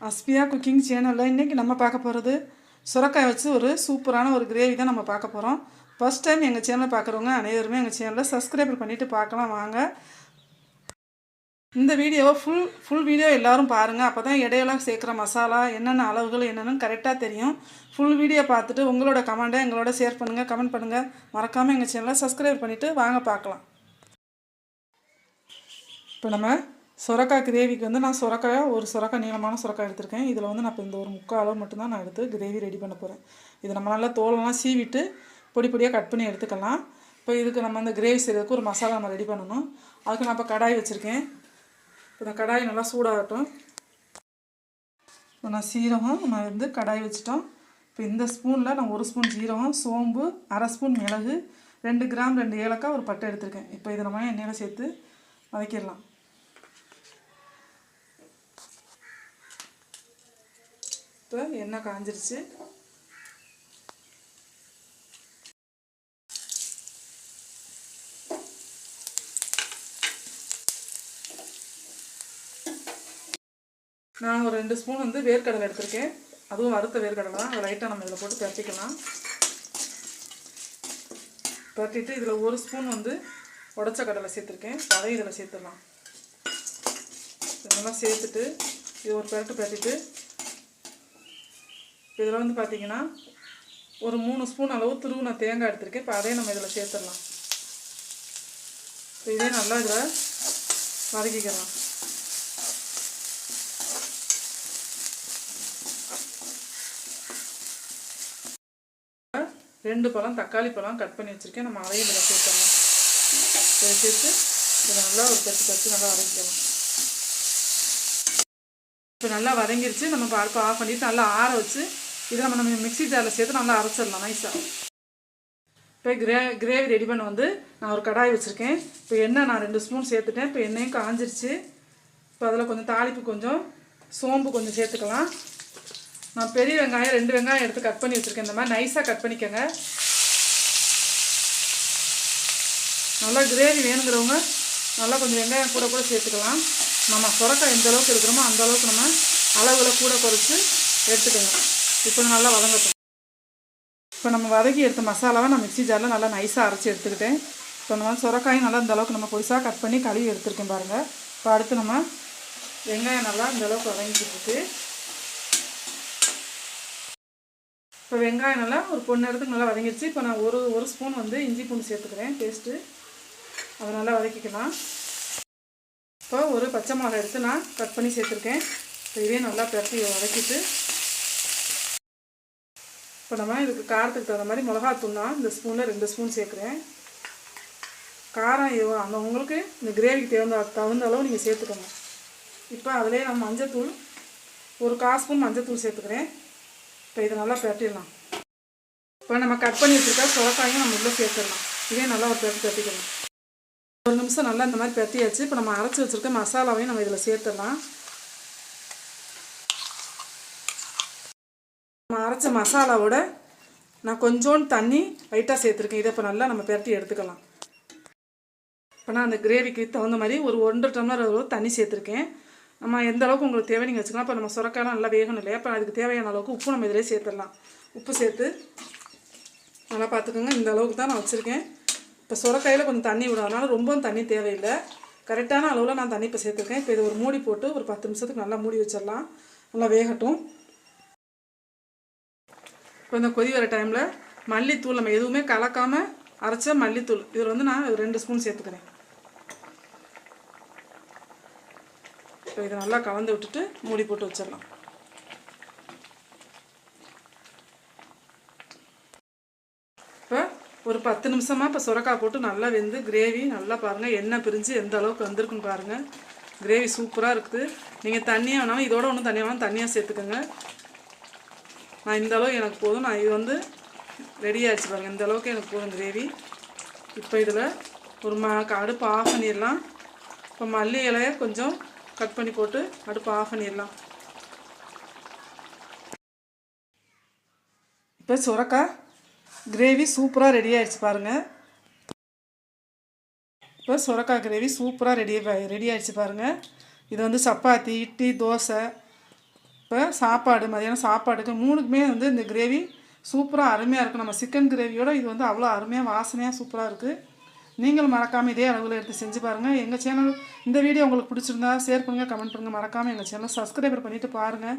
Asfiya cooking சேனலில் இன்றைக்கி நம்ம பார்க்க போகிறது சுரக்காய் வச்சு ஒரு சூப்பரான ஒரு கிரேவி தான் நம்ம பார்க்க போகிறோம் ஃபர்ஸ்ட் டைம் எங்கள் சேனலை பார்க்குறவங்க அனைவருமே எங்கள் சேனலை சப்ஸ்கிரைபர் பண்ணிவிட்டு பார்க்கலாம் வாங்க. இந்த வீடியோவை ஃபுல் ஃபுல் வீடியோ எல்லாரும் பாருங்கள் அப்போ தான் இடையெல்லாம் சேர்க்குற மசாலா என்னென்ன அளவுகள் என்னென்னு கரெக்டாக தெரியும். ஃபுல் வீடியோ பார்த்துட்டு உங்களோட கமெண்ட்டை எங்களோட ஷேர் பண்ணுங்கள் கமெண்ட் பண்ணுங்கள் மறக்காமல் எங்கள் சேனலை சப்ஸ்கிரைப் பண்ணிவிட்டு வாங்க பார்க்கலாம். இப்போ நம்ம சுரக்காய் கிரேவிக்கு வந்து நான் சுரக்காய் ஒரு சுரக்காய் நீளமான சுரக்காய் எடுத்திருக்கேன். இதில் வந்து நான் இப்போ இந்த ஒரு முக்கால் அளவு மட்டும்தான் நான் எடுத்து கிரேவி ரெடி பண்ண போகிறேன் இது நம்ம நல்லா தோலெல்லாம் சீவிட்டு பொடி பொடியாக கட் பண்ணி எடுத்துக்கலாம். இப்போ இதுக்கு நம்ம அந்த கிரேவி செய்கிறதுக்கு ஒரு மசாலா நம்ம ரெடி பண்ணணும். அதுக்கு நான் இப்போ கடாய் வச்சுருக்கேன். இப்போ இந்த கடாய் நல்லா சூடாகட்டும். இப்போ நான் சீரகம் நான் வந்து கடாய் வச்சுட்டோம். இப்போ இந்த ஸ்பூனில் நான் ஒரு ஸ்பூன் ஜீரகம் சோம்பு அரை ஸ்பூன் மிளகு ரெண்டு கிராம் ரெண்டு ஏலக்காய் ஒரு பட்டை எடுத்திருக்கேன். இப்போ இதை நம்ம எண்ணெயில் சேர்த்து வதக்கிடலாம். இப்போ எண்ணெய் காஞ்சிருச்சு. நான் ஒரு ரெண்டு ஸ்பூன் வந்து வேர்க்கடலை எடுத்திருக்கேன். அதுவும் வறுத்த வேர்க்கடலை தான். அதை லைட்டாக நம்ம இதில் போட்டு பரட்டிக்கலாம். பரட்டிட்டு இதில் ஒரு ஸ்பூன் வந்து உடச்ச கடலை சேர்த்துருக்கேன். அதையும் இதில் சேர்த்துடலாம். இதெல்லாம் சேர்த்துட்டு இது ஒரு பரட்டு பரட்டிட்டு இதில் வந்து பார்த்தீங்கன்னா ஒரு மூணு ஸ்பூன் அளவு துருவின தேங்காய் எடுத்திருக்கேன். இப்போ அதையும் நம்ம இதில் சேர்த்துடலாம். இப்போ இதே நல்லா இதில் வதக்கிக்கலாம். ரெண்டு பழம் தக்காளி பழம் கட் பண்ணி வச்சுருக்கேன். நம்ம அதையும் இதில் சேர்த்துடலாம். இதை சேர்த்து இதை நல்லா ஒரு தட்டு தட்டு நல்லா வதக்கிக்கலாம். இப்போ நல்லா வதங்கிருச்சு. நம்ம இப்போ அடுப்பு ஆஃப் பண்ணிவிட்டு நல்லா ஆற வச்சு இதை நம்ம நம்ம மிக்ஸி ஜாரில் சேர்த்து நல்லா அரைச்சிடலாம் நைஸாக இப்போ கிரே கிரேவி ரெடி பண்ண வந்து நான் ஒரு கடாய் வச்சுருக்கேன். இப்போ எண்ணெய் நான் ரெண்டு ஸ்பூன் சேர்த்துட்டேன். இப்போ எண்ணெயும் காஞ்சிருச்சு. இப்போ அதில் கொஞ்சம் தாளிப்பு கொஞ்சம் சோம்பு கொஞ்சம் சேர்த்துக்கலாம். நான் பெரிய வெங்காயம் ரெண்டு வெங்காயம் எடுத்து கட் பண்ணி வச்சுருக்கேன். இந்த மாதிரி நைஸாக கட் பண்ணிக்கோங்க. நல்லா கிரேவி வேணுங்கிறவங்க நல்லா கொஞ்சம் வெங்காயம் கூட கூட சேர்த்துக்கலாம். நம்ம சுரக்காய் எந்த அளவுக்கு எடுக்கிறோமோ அந்த அளவுக்கு நம்ம அளவில் கூட குறைச்சி எடுத்துக்கோங்க இப்போ நல்லா வதங்கட்டும். இப்போ நம்ம வதக்கி எடுத்த மசாலாவை நான் மிக்சி ஜாரில் நல்லா நைஸாக அரைச்சி எடுத்துக்கிட்டேன். இப்போ நம்ம சுரக்காயும் நல்லா இந்த அளவுக்கு நம்ம பொடிசாக கட் பண்ணி கழுவி எடுத்துருக்கேன் பாருங்கள் இப்போ அடுத்து நம்ம வெங்காயம் நல்லா இந்தளவுக்கு வதங்கிட்டு இப்போ வெங்காயம் நல்லா ஒரு பொண்ணு நேரத்துக்கு நல்லா வதங்கிடுச்சு இப்போ நான் ஒரு ஒரு ஸ்பூன் வந்து இஞ்சி பூண்டு சேர்த்துக்கிறேன். பேஸ்ட்டு அதை நல்லா வதக்கிக்கலாம். இப்போ ஒரு பச்சை மிளகாய் எடுத்து நான் கட் பண்ணி சேர்த்துருக்கேன். இப்போ இதே நல்லா பிரட்டி வதக்கிட்டு இப்போ நம்ம இதுக்கு காரத்துக்கு தகுந்த மாதிரி மிளகாத்தூள் தான் இந்த ஸ்பூனில் ரெண்டு ஸ்பூன் சேர்க்குறேன். காரம் எவ்வளோ அந்த உங்களுக்கு இந்த கிரேவிக்கு தகுந்த தகுந்த அளவு நீங்கள் சேர்த்துக்கோங்க. இப்போ அதிலே நம்ம மஞ்சத்தூள் ஒரு கால் ஸ்பூன் மஞ்சத்தூள் சேர்த்துக்கிறேன். இப்போ இதை நல்லா பரட்டிடலாம். இப்போ நம்ம கட் பண்ணி வச்சுருக்க சுரக்காயும் நம்ம உள்ளே சேர்த்துடலாம். இதே நல்லா ஒரு பரட்டி பிரட்டிக்கலாம் ஒரு நிமிஷம் நல்லா இந்த மாதிரி பரட்டியாச்சு. இப்போ நம்ம அரைச்சி வச்சுருக்க மசாலாவையும் நம்ம இதில் சேர்த்துடலாம். நம்ம அரைச்ச மசாலாவோட நான் கொஞ்சோண்டு தண்ணி லைட்டாக சேர்த்துருக்கேன். இதை இப்போ நல்லா நம்ம பெருத்தி எடுத்துக்கலாம். இப்போ நான் அந்த கிரேவிக்கு தகுந்த மாதிரி ஒரு ஒன்றரை டம்ளர் அளவு தண்ணி சேர்த்துருக்கேன். நம்ம எந்த அளவுக்கு உங்களுக்கு தேவை நீங்கள் வச்சுக்கலாம். இப்போ நம்ம சுரக்காயெல்லாம் நல்லா வேகணும் இல்லையா? இப்போ அதுக்கு தேவையான அளவுக்கு உப்பு நம்ம இதிலே சேர்த்துடலாம். உப்பு சேர்த்து நல்லா பார்த்துக்கோங்க. இந்த அளவுக்கு தான் நான் வச்சுருக்கேன். இப்போ சுரக்காயில் கொஞ்சம் தண்ணி விடும் அதனால் ரொம்பவும் தண்ணி தேவையில்லை. கரெக்டான அளவில் நான் தண்ணி இப்போ சேர்த்துருக்கேன். இப்போ இது ஒரு மூடி போட்டு ஒரு பத்து நிமிஷத்துக்கு நல்லா மூடி வச்சிடலாம். நல்லா வேகட்டும். இப்போ இந்த கொதி வர டைமில் மல்லித்தூள் நம்ம எதுவுமே கலக்காமல் அரைச்ச மல்லித்தூள். இதில் வந்து நான் ரெண்டு ஸ்பூன் சேர்த்துக்கிறேன். இப்போ இதை நல்லா கலந்து விட்டுட்டு மூடி போட்டு வச்சிடலாம். இப்போ ஒரு பத்து நிமிஷமாக இப்போ சுரக்காய் போட்டு நல்லா வெந்து கிரேவி நல்லா பாருங்கள் எண்ணெய் பிரிஞ்சு எந்த அளவுக்கு வந்திருக்குன்னு பாருங்கள் கிரேவி சூப்பராக இருக்குது. நீங்கள் தண்ணியாக வேணாலும் இதோட ஒன்றும் தனியாக வேணாலும் தனியாக சேர்த்துக்கோங்க. நான் இந்த அளவு எனக்கு போதும். நான் இது வந்து ரெடி ஆகிடுச்சு பாருங்கள் இந்த அளவுக்கு எனக்கு போதும் கிரேவி. இப்போ இதில் ஒரு ம அடுப்பு ஆஃப் பண்ணிடலாம். இப்போ மல்லி இலையை கொஞ்சம் கட் பண்ணி போட்டு அடுப்பு ஆஃப் பண்ணிடலாம். இப்போ சுரக்காய் கிரேவி சூப்பராக ரெடி ஆகிடுச்சு பாருங்கள் இப்போ சுரக்காய் கிரேவி சூப்பராக ரெடி ரெடி ஆகிடுச்சு பாருங்கள் இது வந்து சப்பாத்தி இட்லி தோசை இப்போ சாப்பாடு மதியானம் சாப்பாடுக்கு மூணுக்குமே வந்து இந்த கிரேவி சூப்பராக அருமையாக இருக்கும் நம்ம சிக்கன் கிரேவியோட இது வந்து அவ்வளோ அருமையாக வாசனையாக சூப்பராக இருக்குது நீங்களும் மறக்காமல் இதே அளவில் எடுத்து செஞ்சு பாருங்கள் எங்கள் சேனல் இந்த வீடியோ உங்களுக்கு பிடிச்சிருந்தா ஷேர் பண்ணுங்கள் கமெண்ட் பண்ணுங்கள் மறக்காமல் எங்கள் சேனல் சப்ஸ்கிரைபர் பண்ணிவிட்டு பாருங்கள்